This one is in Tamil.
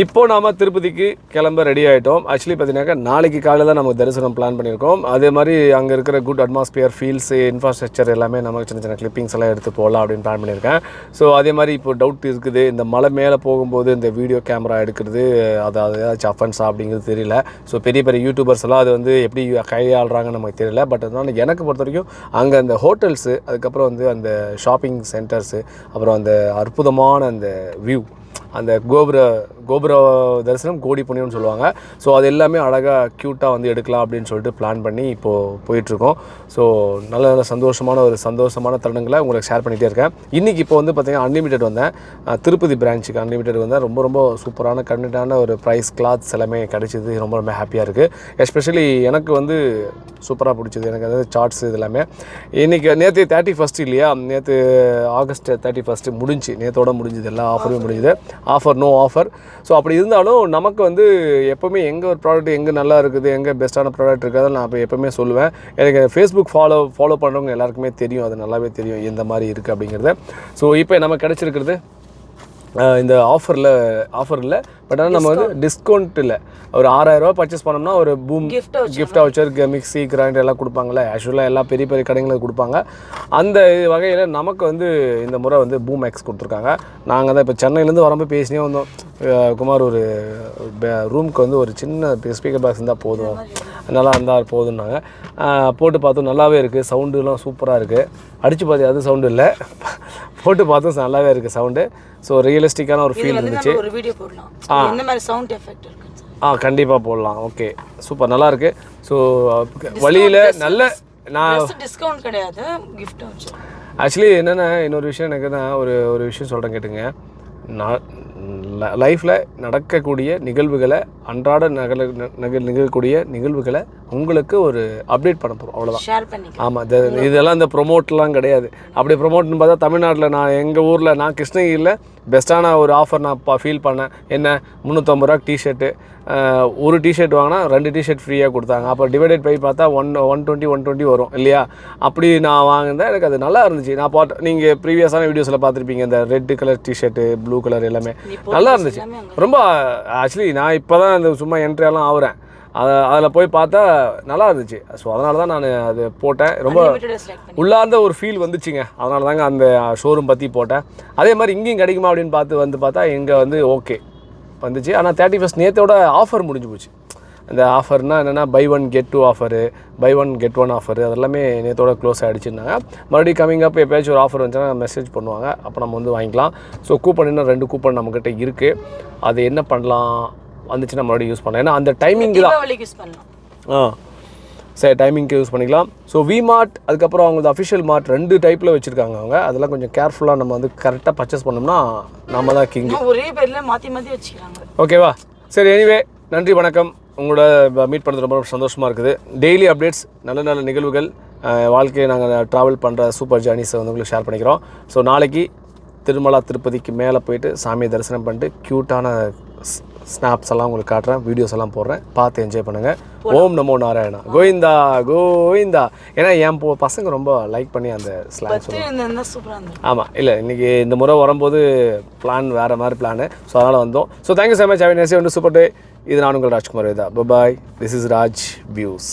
இப்போது நாம் திருப்பதிக்கு கிளம்ப ரெடி ஆகிட்டோம் ஆக்சுவலி பார்த்தீங்கன்னாக்கா நாளைக்கு காலையில் தான் நமக்கு தரிசனம் பிளான் பண்ணியிருக்கோம். அதே மாதிரி அங்கே இருக்கிற குட் அட்மாஸ்பியர் ஃபீல்ஸு இன்ஃப்ராஸ்ட்ரக்சர் எல்லாமே நமக்கு சின்ன சின்ன கிளிப்பிங்ஸ் எல்லாம் எடுத்து போகலாம் அப்படின்னு பிளான் பண்ணியிருக்கேன். ஸோ அதே மாதிரி இப்போ டவுட் இருக்குது. இந்த மலை மேலே போகும்போது இந்த வீடியோ கேமரா எடுக்கிறது அது அது ஏதாச்சும் அஃபன்ஸா அப்படிங்கிறது தெரியல. ஸோ பெரிய பெரிய யூடியூபர்ஸ் எல்லாம் அது வந்து எப்படி கையாளுறாங்கன்னு நமக்கு தெரியல. பட் அதனால் எனக்கு பொறுத்த வரைக்கும் அங்கே அந்த ஹோட்டல்ஸு அதுக்கப்புறம் வந்து அந்த ஷாப்பிங் சென்டர்ஸு அப்புறம் அந்த அற்புதமான அந்த வியூ அந்த கோபுர கோபுர தரிசனம் கோடி புண்ணியம்னு சொல்லுவாங்க. ஸோ அது எல்லாமே அழகாக க்யூட்டாக வந்து எடுக்கலாம் அப்படின்னு சொல்லிட்டு பிளான் பண்ணி இப்போது போயிட்டுருக்கோம். ஸோ நல்ல நல்ல சந்தோஷமான ஒரு சந்தோஷமான தருணங்களை உங்களுக்கு ஷேர் பண்ணிகிட்டே இருக்கேன். இன்றைக்கி இப்போ வந்து பார்த்திங்கன்னா அன்லிமிட்டெட் வந்தேன். திருப்பதி பிரான்ச்சுக்கு அன்லிமிட்டெட் வந்தேன். ரொம்ப ரொம்ப சூப்பரான கன்வீனியன்டான ஒரு ப்ரைஸ் கிளாத்ஸ் எல்லாமே கிடச்சிது. ரொம்ப ரொம்ப ஹாப்பியாக இருக்குது எஸ்பெஷலி எனக்கு வந்து சூப்பராக பிடிச்சது. எனக்கு அதாவது சார்ட்ஸ் இது எல்லாமே இன்றைக்கி நேற்று தேர்ட்டி ஃபஸ்ட் இல்லையா? நேற்று ஆகஸ்ட் தேர்ட்டி ஃபஸ்ட்டு முடிஞ்சு நேற்றோட முடிஞ்சது. எல்லா ஆஃபருமே முடிஞ்சுது. ஆஃபர் நோ ஆஃபர் ஸோ அப்படி இருந்தாலும் நமக்கு வந்து எப்போவுமே எங்கே ஒரு ப்ராடக்ட் எங்கே நல்லா இருக்குது எங்கே பெஸ்ட்டான ப்ராடக்ட் இருக்கிறத நான் இப்போ எப்போவுமே சொல்லுவேன். எனக்கு ஃபேஸ்புக் ஃபாலோ ஃபாலோ பண்ணுறவங்க எல்லாருக்குமே தெரியும். அது நல்லாவே தெரியும். எந்த மாதிரி இருக்குது அப்படிங்கிறத. ஸோ இப்போ நம்ம கிடச்சிருக்கிறது இந்த ஆஃபரில் ஆஃபர் இல்லை பட் ஆனால் நம்ம வந்து டிஸ்கவுண்ட் இல்லை. ஒரு ஆறாயிரரூவா பர்ச்சேஸ் பண்ணோம்னா ஒரு பூம் Gift voucher. Gift voucher mixie grinder எல்லாம் கொடுப்பாங்கல்ல. ஆக்சுவலாக எல்லா பெரிய பெரிய கடைகளும் கொடுப்பாங்க. அந்த வகையில் நமக்கு வந்து இந்த முறை வந்து பூம் எக்ஸ் கொடுத்துருக்காங்க. நாங்கள் தான் இப்போ சென்னையிலேருந்து வரும்போது பேசினே வந்தோம். குமார் ஒரு ரூமுக்கு வந்து ஒரு சின்ன ஸ்பீக்கர் பாக்ஸ் இருந்தால் போதும். நல்லா இருந்தால் போதும்னாங்க. அஹ் போட்டு பார்த்தோம் நல்லாவே இருக்குது சவுண்டுலாம் சூப்பராக இருக்குது அடித்து பார்த்து அது சவுண்டு இல்லை. போட்டு பார்த்தோம் நல்லாவே இருக்குது சவுண்டு. ஸோ ரியலிஸ்டிக்கான ஒரு ஃபீல் இருந்துச்சு. ஒரு வீடியோ போடலாம். என்ன மாதிரி சவுண்ட் எஃபெக்ட் இருக்கு? ஆ கண்டிப்பாக போடலாம். ஓகே சூப்பர் நல்லா இருக்கு. ஸோ வழியில் நல்ல நான் டிஸ்கவுண்ட் கிடையாது. voucher ஆக்சுவலி என்னென்ன இன்னொரு விஷயம் எனக்கு தான் ஒரு ஒரு விஷயம் சொல்கிறேன் கேட்டுங்க நான் லைஃப்பில் நடக்கக்கூடிய நிகழ்வுகளை அன்றாட நகல நிகழக்கூடிய நிகழ்வுகளை உங்களுக்கு ஒரு அப்டேட் பண்ண போகிறோம் அவ்வளோதான் ஆமாம் இதெல்லாம் இந்த ப்ரொமோட்லாம் கிடையாது. அப்படி ப்ரொமோட்னு பார்த்தா தமிழ்நாட்டில் நான் எங்கள் ஊரில் நான் கிருஷ்ணகிரியில் பெஸ்ட்டான ஒரு ஆஃபர் நான் பா ஃபீல் பண்ணேன். என்ன முந்நூற்றம்பது ரூபா டிஷர்ட்டு ஒரு டிஷர்ட் வாங்கினா ரெண்டு டிஷர்ட் ஃப்ரீயாக கொடுத்தாங்க. அப்போ டிவைடட் பை பார்த்தா one one twenty one twenty வரும் இல்லையா? அப்படி நான் வாங்கினேன். எனக்கு அது நல்லா இருந்துச்சு. நான் பாட்டு நீங்கள் ப்ரீவியஸான வீடியோஸில் பார்த்துருப்பீங்க. இந்த red colour T-shirt blue colour எல்லாமே. நல்லா இருந்துச்சு. ரொம்ப ஆக்சுவலி நான் இப்போ தான் இந்த சும்மா என்ட்ரியெல்லாம் ஆகுறேன் அதை அதில் போய் பார்த்தா நல்லா இருந்துச்சு. ஸோ அதனால தான் நான் அது போட்டேன். ரொம்ப உள்ளார்ந்த ஒரு ஃபீல் வந்துச்சுங்க. அதனால தாங்க அந்த ஷோரூம் பற்றி போட்டேன். அதே மாதிரி இங்கேயும் கிடைக்குமா அப்படின்னு பார்த்து வந்து பார்த்தா இங்கே வந்து ஓகே வந்துச்சு. ஆனால் தேர்ட்டி ஃபஸ்ட் நேற்றோட ஆஃபர் முடிஞ்சு போச்சு. அந்த ஆஃபர்னால் என்னென்னா buy one get two offer buy one get one offer அதெல்லாமே நேற்றோட க்ளோஸ் ஆகிடுச்சுன்னாங்க மறுபடியும் கமிங் அப் எப்பயாச்சும் ஒரு ஆஃபர் வந்துச்சுன்னா மெசேஜ் பண்ணுவாங்க. அப்போ நம்ம வந்து வாங்கிக்கலாம். ஸோ கூப்பன் இன்னும் ரெண்டு கூப்பன் நம்மக்கிட்ட இருக்குது அது என்ன பண்ணலாம்? வந்துச்சுன்னா மறுபடியும் யூஸ் பண்ணலாம். ஏன்னா அந்த டைமிங் தான். தீபாவளிக்கு யூஸ் பண்ணலாம். ஆ. சரி டைமிங்க்கு யூஸ் பண்ணிக்கலாம். ஸோ வி மார்ட் அதுக்கப்புறம் அவங்களது அஃபிஷியல் மார்ட் ரெண்டு டைப்பில் வச்சுருக்காங்க அவங்க. அதெல்லாம் கொஞ்சம் கேர்ஃபுல்லாக நம்ம வந்து கரெக்டாக பர்ச்சேஸ் பண்ணோம்னா நம்ம தான் கிங் ஒரே பேர்ல மாத்தி மாத்தி வச்சுக்கிறாங்க. ஓகேவா சரி எனிவே நன்றி வணக்கம். உங்களோட மீட் பண்ணது ரொம்ப சந்தோஷமாக இருக்குது. டெய்லி அப்டேட்ஸ் நல்ல நல்ல நிகழ்வுகள். வாழ்க்கையை நாங்கள் ட்ராவல் பண்ணுற சூப்பர் ஜேர்னிஸை வந்து உங்களுக்கு ஷேர் பண்ணிக்கிறோம். ஸோ நாளைக்கு திருமலா திருப்பதிக்கு மேலே போயிட்டு சாமியை தரிசனம் பண்ணிட்டு க்யூட்டான ஸ்னாப்ஸ் எல்லாம் உங்களுக்கு காட்டுறேன். வீடியோஸ் எல்லாம் போடுறேன். பார்த்து என்ஜாய் பண்ணுங்கள் ஓம் நமோ நாராயணா. கோவிந்தா கோவிந்தா. ஏன்னா என் போ பசங்க ரொம்ப லைக் பண்ணி அந்த ஸ்லாங் ஆமாம் இல்லை இன்றைக்கி இந்த முறை வரும்போது பிளான் வேறு மாதிரி பிளானு ஸோ அதனால் வந்தோம். So thank you so much have Nessie வந்து சூப்பர் டே இது நான் உங்கள் Rajkumar Veda. Bye this is Raj views